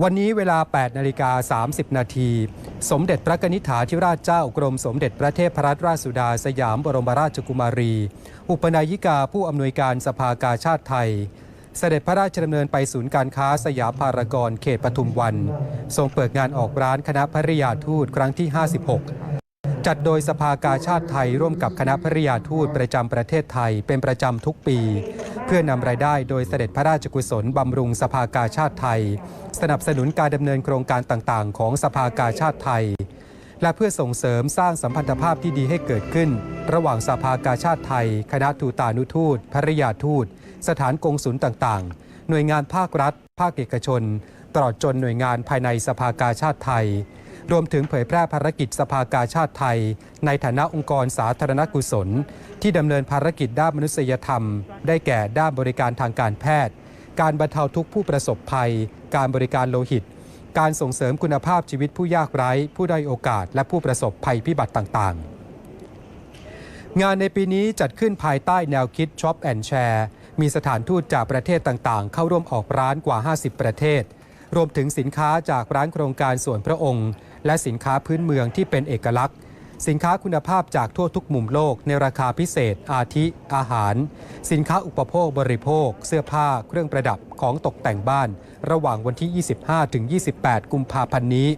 วันนี้เวลา 8 นาฬิกา 30 นาที สมเด็จพระนิษฐาธิราชเจ้ากรมสมเด็จพระเทพรัตนราชสุดาสยามบรมราชกุมารี อุปนายิกาผู้อำนวยการสภากาชาติไทย เสด็จพระราชดำเนินไปศูนย์การค้าสยามพารากอนเขตปทุมวัน ทรงเปิดงานออกร้านคณะภริยาทูตครั้งที่ 56 จัดโดยสภากาชาติไทยร่วมกับคณะภริยาทูตประจำประเทศไทยเป็นประจำทุกปี เพื่อนำรายได้โดยเสด็จพระราชกุศลบำรุงสภากาชาติไทย สนับสนุนการดำเนินโครงการต่างๆ ของสภากาชาติไทย และเพื่อส่งเสริมสร้างสัมพันธภาพที่ดีให้เกิดขึ้น ระหว่างสภากาชาติไทย คณะทูตานุทูตภริยาทูต สถานกงศุลต่างๆ หน่วยงานภาครัฐ ภาคเอกชน ตลอดจนหน่วยงานภายในสภากาชาติไทย รวมถึงเผยแพร่ภารกิจสภากาชาติไทย ในฐานะองค์กรสาธารณกุศล ที่ดำเนินภารกิจด้านมนุษยธรรม ได้แก่ด้านบริการทางการแพทย์ การบรรเทาทุกผู้ประสบภัย การบริการโลหิต การส่งเสริมคุณภาพชีวิตผู้ยากไร้ ผู้ด้อยโอกาส และผู้ประสบภัยพิบัติต่างๆงานในปีนี้จัดขึ้นภายใต้แนวคิดช็อปแอนแชร์มีสถานทูตจากประเทศต่างๆ เข้าร่วมออกร้านกว่า 50 ประเทศ รวมถึงสินค้าจากร้านโครงการส่วนพระองค์ และสินค้าพื้นเมืองที่เป็นเอกลักษณ์ สินค้าคุณภาพจากทั่วทุกมุมโลกในราคาพิเศษ อาทิ อาหาร สินค้าอุปโภคบริโภค เสื้อผ้า เครื่องประดับของตกแต่งบ้าน ระหว่างวันที่ 25ถึง28 กุมภาพันธ์นี้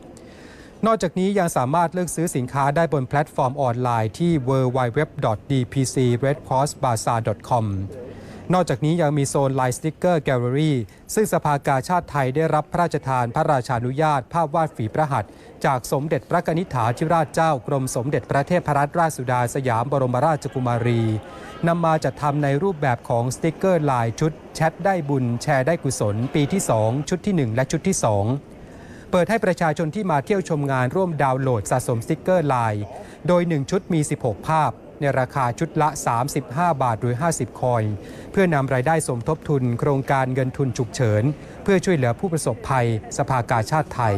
นอกจากนี้ยังสามารถเลือกซื้อสินค้าได้บนแพลตฟอร์มออนไลน์ที่ www.dpcredcrossbazaar.com นอกจากนี้ยังมีโซนไลน์สติกเกอร์แกลเลอรี่ซึ่งสภากาชาติไทยได้รับพระราชทานพระราชานุญาต ภาพวาดฝีพระหัตถ์จากสมเด็จพระกนิษฐาธิราชเจ้ากรมสมเด็จพระเทพรัตนราชสุดาสยามบรมราชกุมารีนำมาจัดทำในรูปแบบของสติกเกอร์ลายชุด แชทได้บุญแชร์ได้กุศล ปีที่ 2 ชุดที่ 1 และชุดที่ 2เปิดให้ประชาชนที่มาเที่ยวชมงานร่วมดาวน์โหลดสะสมสติกเกอร์ลาย โดย 1 ชุดมี 16 ภาพ ในราคาชุดละ 35 บาทหรือ 50 คอย เพื่อนำรายได้สมทบทุน โครงการเงินทุนฉุกเฉิน เพื่อช่วยเหลือผู้ประสบภัย สภากาชาติไทย